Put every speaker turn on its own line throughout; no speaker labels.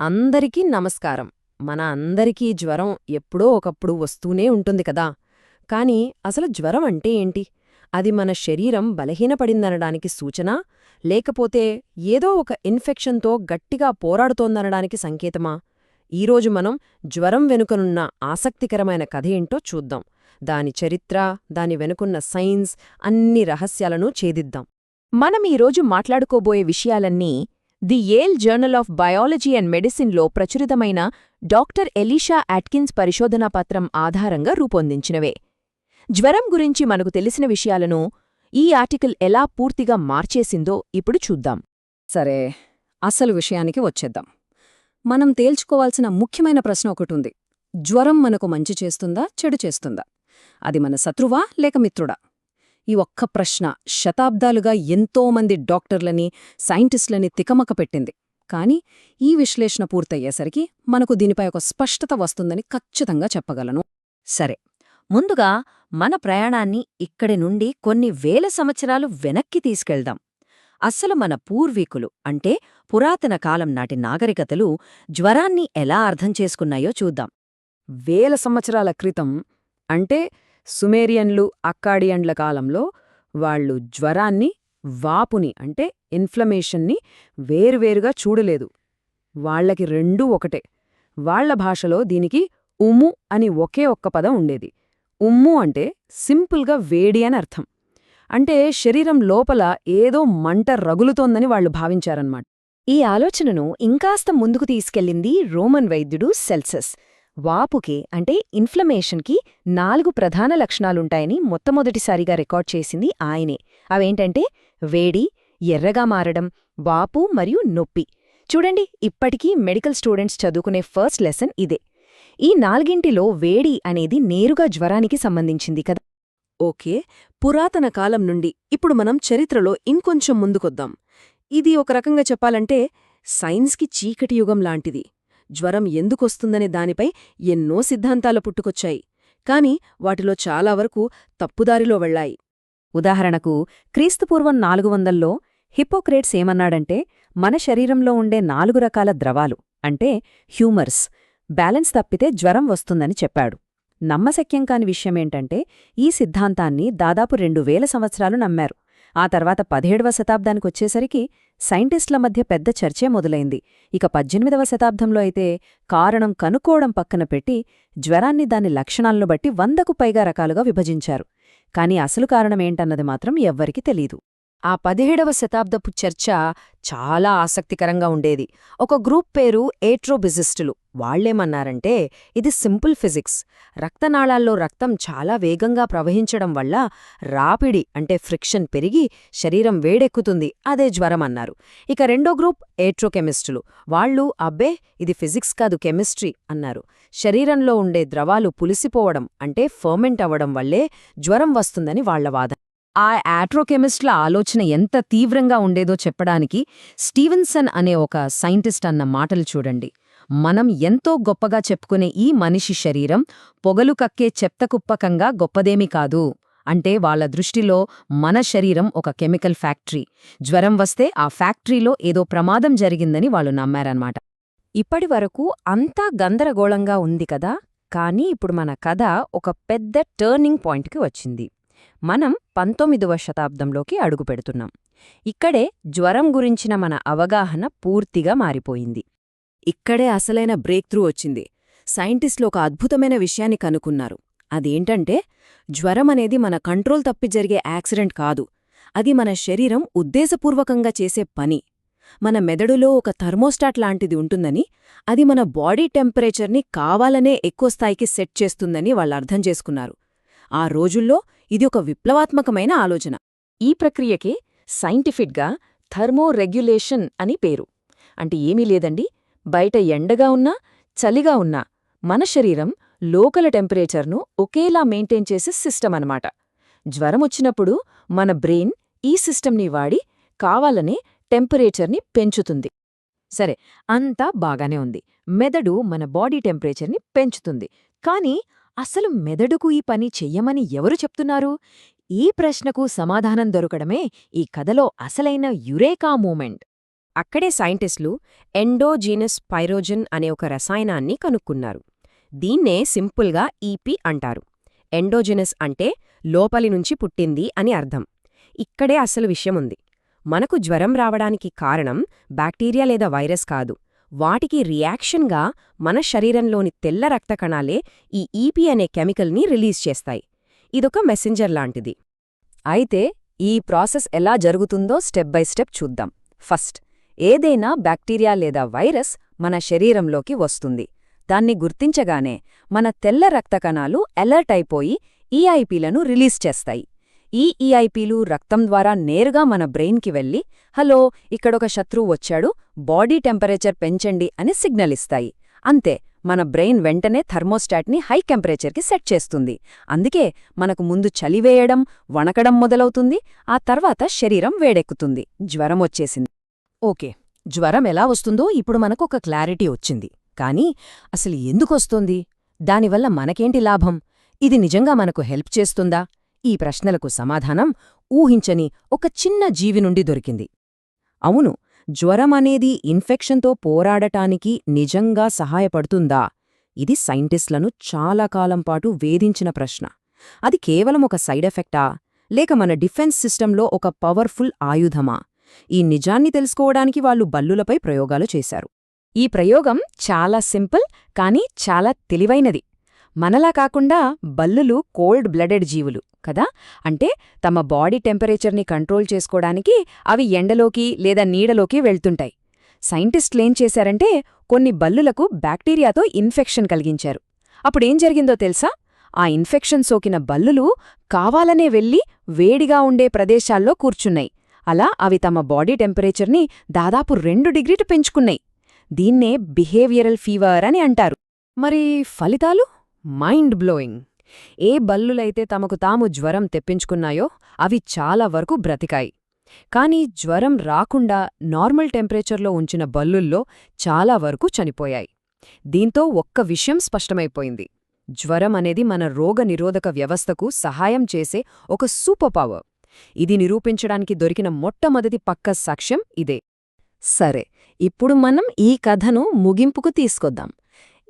అందరికీ నమస్కారం. మన అందరికీ జ్వరం ఎప్పుడో ఒకప్పుడు వస్తూనే ఉంటుంది కదా. కాని అసలు జ్వరం అంటే ఏంటి? అది మన శరీరం బలహీనపడిందనడానికి సూచన? లేకపోతే ఏదో ఒక ఇన్ఫెక్షన్తో గట్టిగా పోరాడుతోందనడానికి సంకేతమా? ఈరోజు మనం జ్వరం వెనుకనున్న ఆసక్తికరమైన కథ ఏంటో చూద్దాం. దాని చరిత్ర దాని వెనుకున్న సైన్స్ అన్ని రహస్యాలను ఛేదిద్దాం.
మనం ఈరోజు మాట్లాడుకోబోయే విషయాలన్నీ the Yale journal of biology and మెడిసిన్లో ప్రచురితమైన డాక్టర్ ఎలీషా అట్కిన్స్ పరిశోధనా పత్రం ఆధారంగా రూపొందించినవే. జ్వరం గురించి మనకు తెలిసిన విషయాలను ఈ ఆర్టికల్ ఎలా పూర్తిగా మార్చేసిందో ఇప్పుడు చూద్దాం.
సరే అసలు విషయానికి వచ్చేద్దాం. మనం తేల్చుకోవాల్సిన ముఖ్యమైన ప్రశ్న ఒకటుంది. జ్వరం మనకు మంచి చేస్తుందా చెడు చేస్తుందా? అది మన శత్రువా లేక మిత్రుడా? ఈ ఒక్క ప్రశ్న శతాబ్దాలుగా ఎంతోమంది డాక్టర్లని సైంటిస్టులని తికమక పెట్టింది. కాని ఈ విశ్లేషణ పూర్తయ్యేసరికి మనకు దీనిపై ఒక స్పష్టత వస్తుందని ఖచ్చితంగా చెప్పగలను.
సరే ముందుగా మన ప్రయాణాన్ని ఇక్కడి నుండి కొన్ని వేల సంవత్సరాలు వెనక్కి తీసుకెళ్దాం. అస్సలు మన పూర్వీకులు అంటే పురాతన కాలం నాటి నాగరికతలు జ్వరాన్ని ఎలా అర్థం చేసుకున్నాయో చూద్దాం.
వేల సంవత్సరాల క్రితం అంటే సుమేరియన్లు అక్కాడియన్ల కాలంలో వాళ్ళు జ్వరాన్ని వాపుని అంటే ఇన్ఫ్లమేషన్ని వేరువేరుగా చూడలేదు. వాళ్ళకి రెండూ ఒకటే. వాళ్ళ భాషలో దీనికి ఉమ్ము అని ఒకే ఒక్క పదం ఉండేది. ఉమ్ము అంటే సింపుల్గా వేడి అని అర్థం. అంటే శరీరం లోపల ఏదో మంట రగులుతోందని వాళ్ళు భావించారన్నమాట.
ఈ ఆలోచనను ఇంకాస్త ముందుకు తీసుకెళ్ళింది రోమన్ వైద్యుడు సెల్సస్. వాపుకి అంటే ఇన్ఫ్లమేషన్కి నాలుగు ప్రధాన లక్షణాలుంటాయని మొట్టమొదటిసారిగా రికార్డ్ చేసింది ఆయనే. అవేంటంటే వేడి ఎర్రగా మారడం వాపు మరియు నొప్పి. చూడండి ఇప్పటికీ మెడికల్ స్టూడెంట్స్ చదువుకునే ఫస్ట్ లెసన్ ఇదే. ఈ నాలుగింటిలో వేడి అనేది నేరుగా జ్వరానికి సంబంధించింది కదా.
ఓకే పురాతన కాలం నుండి ఇప్పుడు మనం చరిత్రలో ఇంకొంచెం ముందుకొద్దాం. ఇది ఒక రకంగా చెప్పాలంటే సైన్స్కి చీకటి యుగం లాంటిది. జ్వరం ఎందుకొస్తుందనే దానిపై ఎన్నో సిద్ధాంతాలు పుట్టుకొచ్చాయి. కాని వాటిలో చాలా వరకు తప్పుదారిలో వెళ్ళాయి
ఉదాహరణకు క్రీస్తుపూర్వం నాలుగు వందల్లో హిపోక్రేట్స్ ఏమన్నాడంటే మన శరీరంలో ఉండే నాలుగు రకాల ద్రవాలు అంటే హ్యూమర్స్ బ్యాలెన్స్ తప్పితే జ్వరం వస్తుందని చెప్పాడు. నమ్మశక్యం కాని విషయమేంటంటే ఈ సిద్ధాంతాన్ని దాదాపు రెండు వేల సంవత్సరాలు నమ్మారు. ఆ తర్వాత పదిహేడవ శతాబ్దానికొచ్చేసరికి సైంటిస్టుల మధ్య పెద్ద చర్చే మొదలైంది. ఇక పద్దెనిమిదవ శతాబ్దంలో అయితే కారణం కనుక్కోవడం పక్కన పెట్టి జ్వరాన్ని దాని లక్షణాలను బట్టి వందకు పైగా రకాలుగా విభజించారు. కాని అసలు కారణమేంటన్నది మాత్రం ఎవ్వరికీ తెలీదు. ఆ పదిహేడవ శతాబ్దపు చర్చ చాలా ఆసక్తికరంగా ఉండేది. ఒక గ్రూప్ పేరు ఏట్రోబిజిస్టులు వాళ్ళేమన్నారంటే ఇది సింపుల్ ఫిజిక్స్. రక్తనాళాల్లో రక్తం చాలా వేగంగా ప్రవహించడం వల్ల రాపిడి అంటే ఫ్రిక్షన్ పెరిగి శరీరం వేడెక్కుతుంది. అదే జ్వరం అన్నారు. ఇక రెండో గ్రూప్ ఏట్రోకెమిస్టులు. వాళ్ళు అబ్బే ఇది ఫిజిక్స్ కాదు కెమిస్ట్రీ అన్నారు. శరీరంలో ఉండే ద్రవాలు పులిసిపోవడం అంటే ఫర్మెంట్ అవ్వడం వల్లే జ్వరం వస్తుందని వాళ్ళ వాదన ఆ ఆట్రోకెమిస్ట్ల ఆలోచన ఎంత తీవ్రంగా ఉండేదో చెప్పడానికి స్టీవెన్సన్ అనే ఒక సైంటిస్ట్ అన్న మాటలు చూడండి. మనం ఎంతో గొప్పగా చెప్పుకునే ఈ మనిషి శరీరం పొగలు కక్కే చెప్తకుప్పకంగా గొప్పదేమీ కాదు. అంటే వాళ్ళ దృష్టిలో మన శరీరం ఒక కెమికల్ ఫ్యాక్టరీ. జ్వరం వస్తే ఆ ఫ్యాక్టరీలో ఏదో ప్రమాదం జరిగిందని వాళ్ళు నమ్మారన్నమాట. ఇప్పటివరకు అంతా గందరగోళంగా ఉంది కదా? కానీ ఇప్పుడు మన కథ ఒక పెద్ద టర్నింగ్ పాయింట్కి వచ్చింది. మనం పంతొమ్మిదవ శతాబ్దంలోకి అడుగుపెడుతున్నాం ఇక్కడే జ్వరం గురించిన మన అవగాహన పూర్తిగా మారిపోయింది.
ఇక్కడే అసలైన బ్రేక్ త్రూ వచ్చింది. సైంటిస్టులు ఒక అద్భుతమైన విషయాన్ని కనుక్కున్నారు. అదేంటంటే జ్వరం అనేది మన కంట్రోల్ తప్పి జరిగే యాక్సిడెంట్ కాదు. అది మన శరీరం ఉద్దేశపూర్వకంగా చేసే పని. మన మెదడులో ఒక థర్మోస్టాట్ లాంటిది ఉంటుందని అది మన బాడీ టెంపరేచర్ని కావాలనే ఎక్కువ స్థాయికి సెట్ చేస్తుందని వాళ్ళర్థం చేసుకున్నారు. ఆ రోజుల్లో ఇది ఒక విప్లవాత్మకమైన ఆలోచన.
ఈ ప్రక్రియకే సైంటిఫిక్గా థర్మోరెగ్యులేషన్ అని పేరు. అంటే ఏమీ లేదండి. బయట ఎండగా ఉన్నా చలిగా ఉన్నా మన శరీరం లోకల టెంపరేచర్ను ఒకేలా మెయింటైన్ చేసే సిస్టమ్ అనమాట జ్వరమొచ్చినప్పుడు మన బ్రెయిన్ ఈ సిస్టమ్ని వాడి కావాలనే టెంపరేచర్ని పెంచుతుంది. సరే అంతా బాగానే ఉంది. మెదడు మన బాడీ టెంపరేచర్ని పెంచుతుంది. కానీ అసలు మెదడుకు ఈ పని చెయ్యమని ఎవరు చెప్తున్నారు? ఈ ప్రశ్నకు సమాధానం దొరకడమే ఈ కథలో అసలైన యురేకా మూమెంట్.
అక్కడే సైంటిస్టులు ఎండోజీనస్ పైరోజన్ అనే ఒక రసాయనాన్ని కనుక్కున్నారు. దీన్నే సింపుల్గా ఈపి అంటారు. ఎండోజినస్ అంటే లోపలి నుంచి పుట్టింది అని అర్థం. ఇక్కడే అసలు విషయముంది మనకు జ్వరం రావడానికి కారణం బ్యాక్టీరియా లేదా వైరస్ కాదు. వాటికి రియాక్షన్గా మన శరీరంలోని తెల్ల రక్త కణాలే ఈ ఈపీ అనే కెమికల్ని రిలీజ్ చేస్తాయి. ఇదొక మెసెంజర్ లాంటిది.
అయితే ఈ ప్రాసెస్ ఎలా జరుగుతుందో స్టెప్ బై స్టెప్ చూద్దాం. ఫస్ట్ ఏదైనా బ్యాక్టీరియా లేదా వైరస్ మన శరీరంలోకి వస్తుంది. దాన్ని గుర్తించగానే మన తెల్ల రక్త కణాలు అలర్ట్ అయిపోయి ఈఐపీలను రిలీజ్ చేస్తాయి. ఈ ఈఐపీలు రక్తం ద్వారా నేరుగా మన బ్రెయిన్కి వెళ్ళి హలో ఇక్కడొక శత్రువు వచ్చాడు బాడీ టెంపరేచర్ పెంచండి అని సిగ్నల్ ఇస్తాయి. అంతే మన బ్రెయిన్ వెంటనే థర్మోస్టాట్ని హై టెంపరేచర్కి సెట్ చేస్తుంది. అందుకే మనకు ముందు చలివేయడం వణకడం మొదలవుతుంది ఆ తర్వాత శరీరం వేడెక్కుతుంది. జ్వరం వచ్చేసింది.
ఓకే జ్వరం ఎలా వస్తుందో ఇప్పుడు మనకు ఒక క్లారిటీ వచ్చింది. కానీ అసలు ఎందుకొస్తోంది? దానివల్ల మనకేంటి లాభం? ఇది నిజంగా మనకు హెల్ప్ చేస్తుందా? ఈ ప్రశ్నలకు సమాధానం ఊహించని ఒక చిన్న జీవి నుండి దొరికింది. అవును జ్వరం అనేది ఇన్ఫెక్షన్తో పోరాడటానికి నిజంగా సహాయపడుతుందా? ఇది సైంటిస్టులను చాలా కాలం పాటు వేధించిన ప్రశ్న. అది కేవలం ఒక సైడ్ ఎఫెక్టా? లేక మన డిఫెన్స్ సిస్టంలో ఒక పవర్ఫుల్ ఆయుధమా? ఈ నిజాన్ని తెలుసుకోవడానికి వాళ్ళు బల్లులపై ప్రయోగాలు చేశారు. ఈ ప్రయోగం చాలా సింపుల్ కానీ చాలా తెలివైనది. మనలా కాకుండా బల్లులు కోల్డ్ బ్లడెడ్ జీవులు కదా? అంటే తమ బాడీ టెంపరేచర్ని కంట్రోల్ చేసుకోవడానికి అవి ఎండలోకి లేదా నీడలోకి వెళ్తుంటాయి. సైంటిస్టులేం చేశారంటే కొన్ని బల్లులకు బ్యాక్టీరియాతో ఇన్ఫెక్షన్ కలిగించారు. అప్పుడేం జరిగిందో తెలుసా? ఆ ఇన్ఫెక్షన్ సోకిన బల్లులు కావాలనే వెళ్ళి వేడిగా ఉండే ప్రదేశాల్లో కూర్చున్నాయి. అలా అవి తమ బాడీ టెంపరేచర్ని దాదాపు రెండు డిగ్రీలు పెంచుకున్నాయి. దీన్నే బిహేవియరల్ ఫీవర్ అని అంటారు. మరి ఫలితాలు? Mind blowing. ఏ బల్లులైతే తమకు తాము జ్వరం తెప్పించుకున్నాయో అవి చాలా వరకు బ్రతికాయి. కాని జ్వరం రాకుండా నార్మల్ టెంపరేచర్లో ఉంచిన బల్లుల్లో చాలా వరకు చనిపోయాయి. దీంతో ఒక్క విషయం స్పష్టమైపోయింది. జ్వరం అనేది మన రోగనిరోధక వ్యవస్థకు సహాయం చేసే ఒక సూపర్ పవర్. ఇది నిరూపించడానికి దొరికిన మొట్టమొదటి పక్క సాక్ష్యం ఇదే. సరే ఇప్పుడు మనం ఈ కథను ముగింపుకు తీసుకొద్దాం.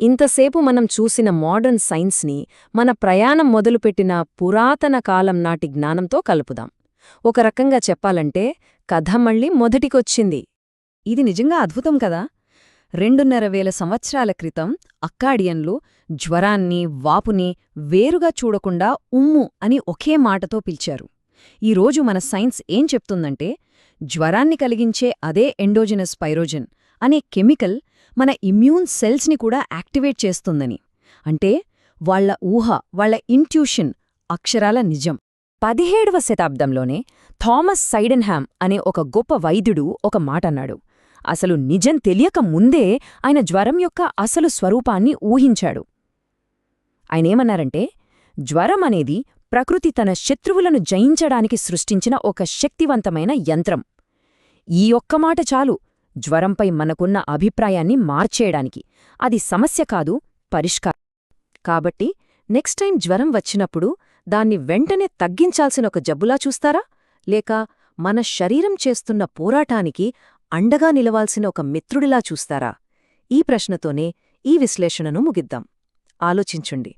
ఇంతసేపు మనం చూసిన మోడర్న్ సైన్స్ని మన ప్రయాణం మొదలుపెట్టిన పురాతన కాలం నాటి జ్ఞానంతో కలుపుదాం. ఒక రకంగా చెప్పాలంటే కథ మళ్ళీ మొదటికొచ్చింది. ఇది నిజంగా అద్భుతం కదా? రెండున్నర వేల సంవత్సరాల క్రితం అక్కాడియన్లు జ్వరాన్ని వాపుని వేరుగా చూడకుండా ఉమ్ము అని ఒకే మాటతో పిలిచారు. ఈరోజు మన సైన్స్ ఏం చెప్తుందంటే జ్వరాన్ని కలిగించే అదే ఎండోజినస్ పైరోజన్ అనే కెమికల్ మన ఇమ్యూన్ సెల్స్ని కూడా యాక్టివేట్ చేస్తుందని. అంటే వాళ్ళ ఊహ వాళ్ళ ఇంట్యూషన్ అక్షరాల నిజం. పదిహేడవ శతాబ్దంలోనే థామస్ సైడెన్హామ్ అనే ఒక గొప్ప వైద్యుడు ఒక మాటన్నాడు అసలు నిజం తెలియక ముందే ఆయన జ్వరం యొక్క అసలు స్వరూపాన్ని ఊహించాడు. ఆయనేమన్నారంటే జ్వరం అనేది ప్రకృతి తన శత్రువులను జయించడానికి సృష్టించిన ఒక శక్తివంతమైన యంత్రం. ఈ ఒక్క మాట చాలు. జ్వరంపై మనకున్న అభిప్రాయాన్ని మార్చేయడానికి. అది సమస్య కాదు పరిష్కారం. కాబట్టి నెక్స్ట్ టైం జ్వరం వచ్చినప్పుడు దాన్ని వెంటనే తగ్గించాల్సిన ఒక జబ్బులా చూస్తారా? లేక మన శరీరం చేస్తున్న పోరాటానికి అండగా నిలవాల్సిన ఒక మిత్రుడిలా చూస్తారా? ఈ ప్రశ్నతోనే ఈ విశ్లేషణను ముగిద్దాం. ఆలోచించుండి.